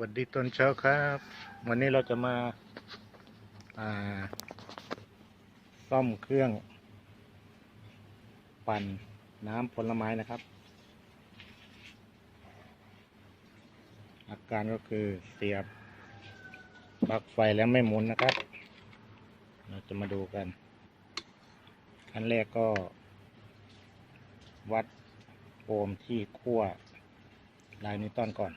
วัสดีตอนเช้าครับ วันนี้เราจะมาาซ่อมเครื่อง ปั่นน้ำผลไม้นะครับ อาการก็คือเสียบปลั๊กไฟแล้วไม่หมุนนะครับ เราจะมาดูกันขั้นแรกก็ วัดโอห์มที่ขั้วลายนิวตันก่อน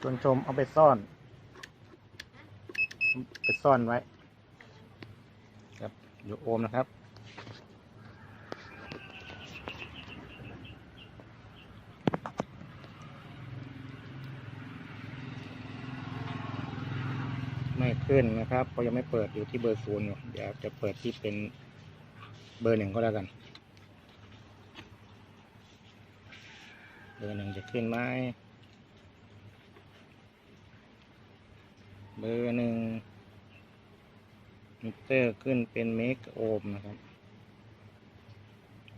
ชวนชมเอาไปซ่อน ไปซ่อนไว้ครับอยู่โอมนะครับไม่ขึ้นนะครับเพราะยังไม่เปิดอยู่ที่เบอร์ศูนย์อยู่เดี๋ยวจะเปิดที่เป็นเบอร์หนึ่งก็แล้วกัน เบอร์หนึ่งจะขึ้นไหม เบอร์หนึ่งมิเตอร์ขึ้นเป็นเมกโอห์มนะครับ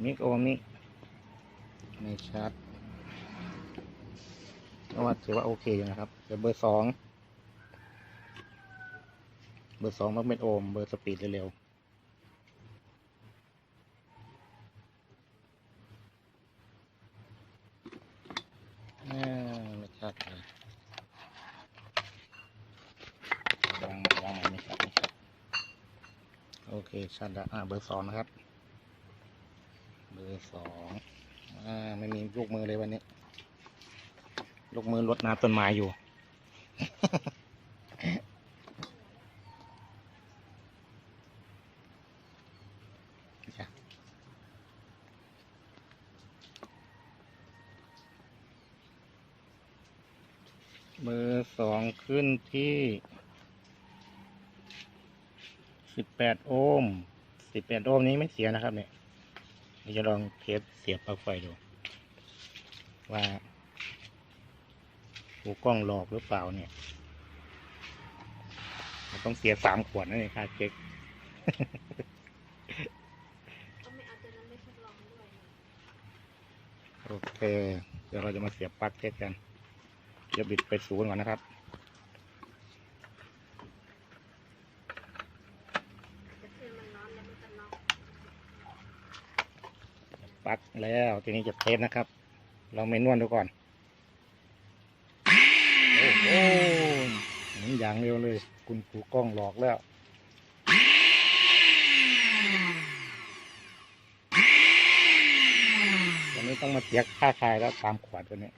เมกโอห์มนี้ไม่ชัดก็ว่าถือว่าโอเคอยู่นะครับเดี๋ยวเบอร์สองเบอร์สองมันเป็นโอห์มเบอร์สปีดเร็วๆไม่ชัดเลย วางวางใหม่ไม่ชัดไม่ชัด โอเคชัดล้วอ่าเบอร์สองนะครับ เบอร์สองอ่าไม่มีลูกมือเลยวันนี้ ลูกมือรดน้ำต้นไม้อยู่ เบอร์สองขึ้นที่ สิบแปดโอห์มสิบแปดโอห์มนี้ไม่เสียนะครับ เนี่ยเดี๋ยวจะลองเทสเสียบปลั๊กไฟดู ว่าหูกล้องหลอกหรือเปล่าเนี่ยมันต้องเสียสามขวดนะเนี่ยค่าเช็คก็ไม่เอาตัวนั้นไม่ทดลองด้วยนะโอเค เดี๋ยวเราจะมาเสียบปลั๊กเทสกันเดี๋ยวบิดไปศูนย์ก่อนนะครับ แต่คือมันร้อนแล้วมันจะน็อก ปลั๊กแล้วทีนี้จะเทสนะครับเราไม่นวดดูก่อน โอ้โหหมุนอย่างเร็วเลย คุณครูกล้องหลอกแล้ววันนี้ต้องมาเสียค่าคายแล้วตามขวดตัวนี้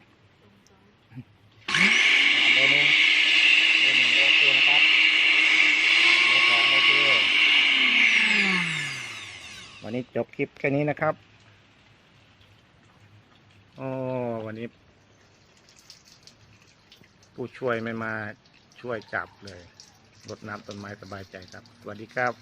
เบอร์หนึ่งเบอร์หนึ่งโอเคนะครับเบอร์สองโอเควันนี้จบคลิปแค่นี้นะครับ โอ้วันนี้ ผู้ช่วยไม่มาช่วยจับเลยรดน้ำต้นไม้สบายใจครับ สวัสดีครับ